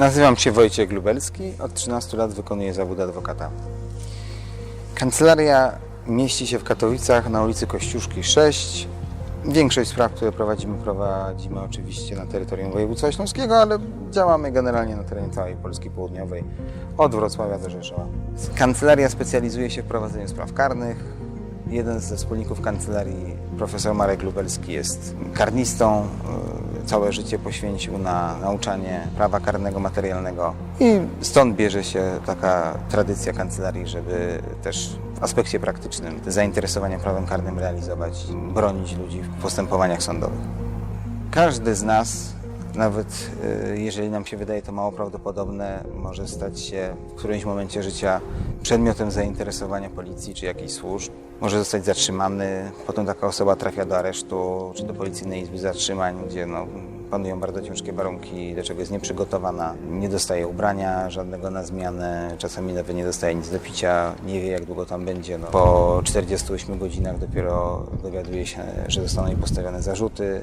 Nazywam się Wojciech Lubelski. Od 13 lat wykonuję zawód adwokata. Kancelaria mieści się w Katowicach na ulicy Kościuszki 6. Większość spraw, które prowadzimy, prowadzimy oczywiście na terytorium województwa śląskiego, ale działamy generalnie na terenie całej Polski Południowej, od Wrocławia do Rzeszowa. Kancelaria specjalizuje się w prowadzeniu spraw karnych. Jeden ze wspólników kancelarii, profesor Marek Lubelski, jest karnistą. Całe życie poświęcił na nauczanie prawa karnego materialnego i stąd bierze się taka tradycja kancelarii, żeby też w aspekcie praktycznym te zainteresowania prawem karnym realizować bronić ludzi w postępowaniach sądowych. Każdy z nas, nawet y, jeżeli nam się wydaje to mało prawdopodobne, może stać się w którymś momencie życia przedmiotem zainteresowania policji czy jakichś służb. Może zostać zatrzymany, potem taka osoba trafia do aresztu czy do policyjnej izby zatrzymań, gdzie no, panują bardzo ciężkie warunki, do czego jest nieprzygotowana, nie dostaje ubrania żadnego na zmianę, czasami nawet nie dostaje nic do picia, nie wie jak długo tam będzie. No. Po 48 godzinach dopiero dowiaduje się, że zostaną jej postawione zarzuty,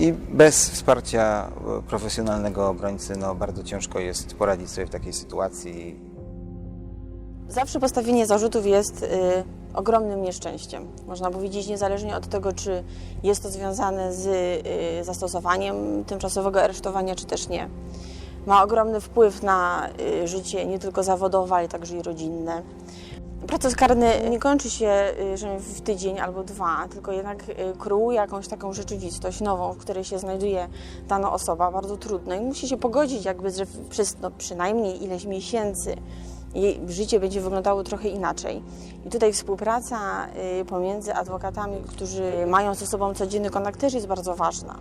i bez wsparcia e, profesjonalnego obrońcy no, bardzo ciężko jest poradzić sobie w takiej sytuacji. Zawsze postawienie zarzutów jest y, ogromnym nieszczęściem. Można powiedzieć, niezależnie od tego, czy jest to związane z y, zastosowaniem tymczasowego aresztowania, czy też nie. Ma ogromny wpływ na y, życie nie tylko zawodowe, ale także i rodzinne. Proces karny nie kończy się y, w tydzień albo dwa, tylko jednak y, kreuje jakąś taką rzeczywistość nową, w której się znajduje dana osoba, bardzo trudno i musi się pogodzić jakby, że przez no, przynajmniej ileś miesięcy jej życie będzie wyglądało trochę inaczej. I tutaj współpraca y, pomiędzy adwokatami, którzy mają ze sobą codzienny kontakt też jest bardzo ważna.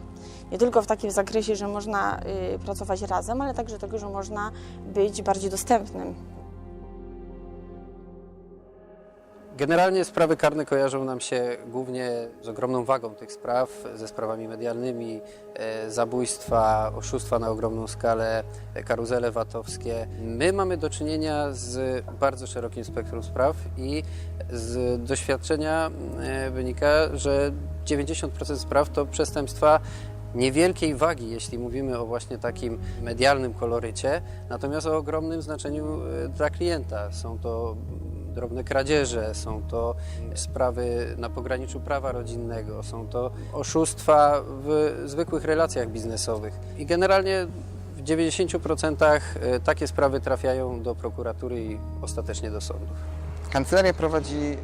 Nie tylko w takim zakresie, że można pracować razem, ale także tego, że można być bardziej dostępnym. Generalnie sprawy karne kojarzą nam się głównie z ogromną wagą tych spraw, ze sprawami medialnymi, e, zabójstwa, oszustwa na ogromną skalę, e, karuzele VAT-owskie. My mamy do czynienia z bardzo szerokim spektrum spraw i z doświadczenia e, wynika, że 90% spraw to przestępstwa niewielkiej wagi, jeśli mówimy o właśnie takim medialnym kolorycie, natomiast o ogromnym znaczeniu dla klienta. Są to drobne kradzieże, są to sprawy na pograniczu prawa rodzinnego, są to oszustwa w zwykłych relacjach biznesowych. I generalnie w 90% takie sprawy trafiają do prokuratury i ostatecznie do sądów. Kancelaria prowadzi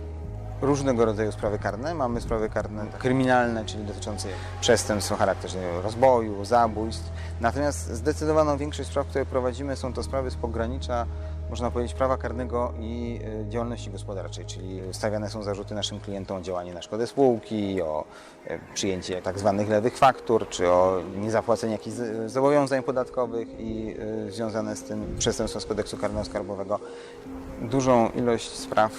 różnego rodzaju sprawy karne. Mamy sprawy karne kryminalne, czyli dotyczące przestępstw o charakterze rozboju, zabójstw. Natomiast zdecydowaną większość spraw, które prowadzimy, są to sprawy z pogranicza, można powiedzieć, prawa karnego i y, działalności gospodarczej, czyli stawiane są zarzuty naszym klientom o działanie na szkodę spółki, o y, przyjęcie tak zwanych lewych faktur, czy o niezapłacenie jakichś zobowiązań podatkowych i y, związane z tym przestępstwa z kodeksu karnego skarbowego. Dużą ilość spraw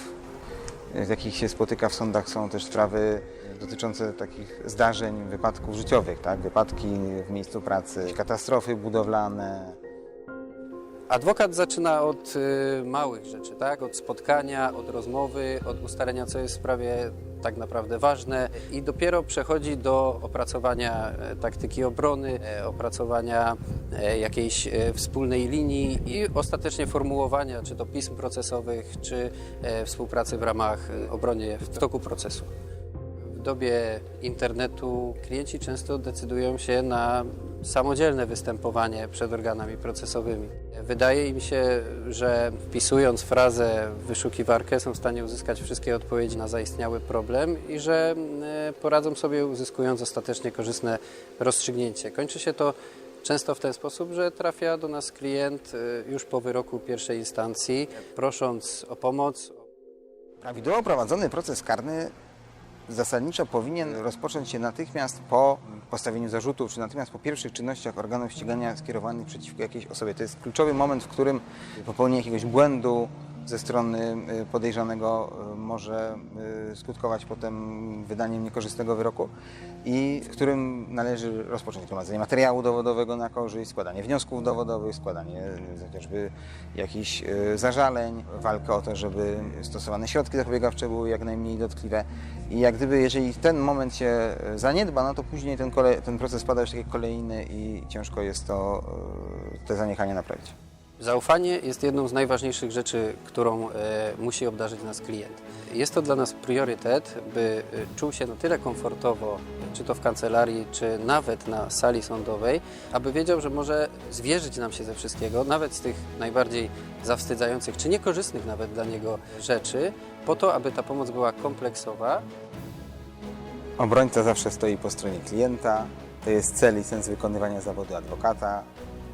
z jakich się spotyka w sądach są też sprawy dotyczące takich zdarzeń, wypadków życiowych, tak? Wypadki w miejscu pracy, katastrofy budowlane. Adwokat zaczyna od y, małych rzeczy, tak? Od spotkania, od rozmowy, od ustalenia, co jest w sprawie tak naprawdę ważne i dopiero przechodzi do opracowania e, taktyki obrony, e, opracowania e, jakiejś wspólnej linii i ostatecznie formułowania czy to pism procesowych, czy współpracy w ramach obronie w toku procesu. Dobie internetu klienci często decydują się na samodzielne występowanie przed organami procesowymi. Wydaje im się, że wpisując frazę w wyszukiwarkę są w stanie uzyskać wszystkie odpowiedzi na zaistniały problem i że e, poradzą sobie uzyskując ostatecznie korzystne rozstrzygnięcie. Kończy się to często w ten sposób, że trafia do nas klient e, już po wyroku pierwszej instancji, prosząc o pomoc, Prawidłowo prowadzony proces karny zasadniczo powinien rozpocząć się natychmiast po postawieniu zarzutów, czy natychmiast po pierwszych czynnościach organów ścigania skierowanych przeciwko jakiejś osobie. To jest kluczowy moment, w którym popełnienie jakiegoś błędu ze strony y, podejrzanego może y, skutkować potem wydaniem niekorzystnego wyroku i w którym należy rozpocząć gromadzenie materiału dowodowego na korzyść, składanie wniosków dowodowych, składanie y, chociażby jakichś y, zażaleń, walkę o to, żeby stosowane środki zapobiegawcze były jak najmniej dotkliwe. I jak gdyby, jeżeli ten moment się zaniedba, no to później ten, ten proces pada już tak jak kolejny i ciężko jest to te zaniechania naprawić. Zaufanie jest jedną z najważniejszych rzeczy, którą e, musi obdarzyć nas klient. Jest to dla nas priorytet, by e, czuł się na tyle komfortowo, czy to w kancelarii, czy nawet na sali sądowej, aby wiedział, że może zwierzyć nam się ze wszystkiego, nawet z tych najbardziej zawstydzających, czy niekorzystnych nawet dla niego rzeczy, po to, aby ta pomoc była kompleksowa, Obrońca zawsze stoi po stronie klienta. To jest cel i sens wykonywania zawodu adwokata.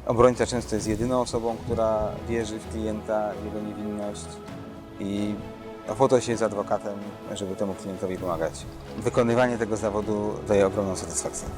Obrońca często jest jedyną osobą, która wierzy w klienta, w jego niewinność i po się jest adwokatem, żeby temu klientowi pomagać. Wykonywanie tego zawodu daje ogromną satysfakcję.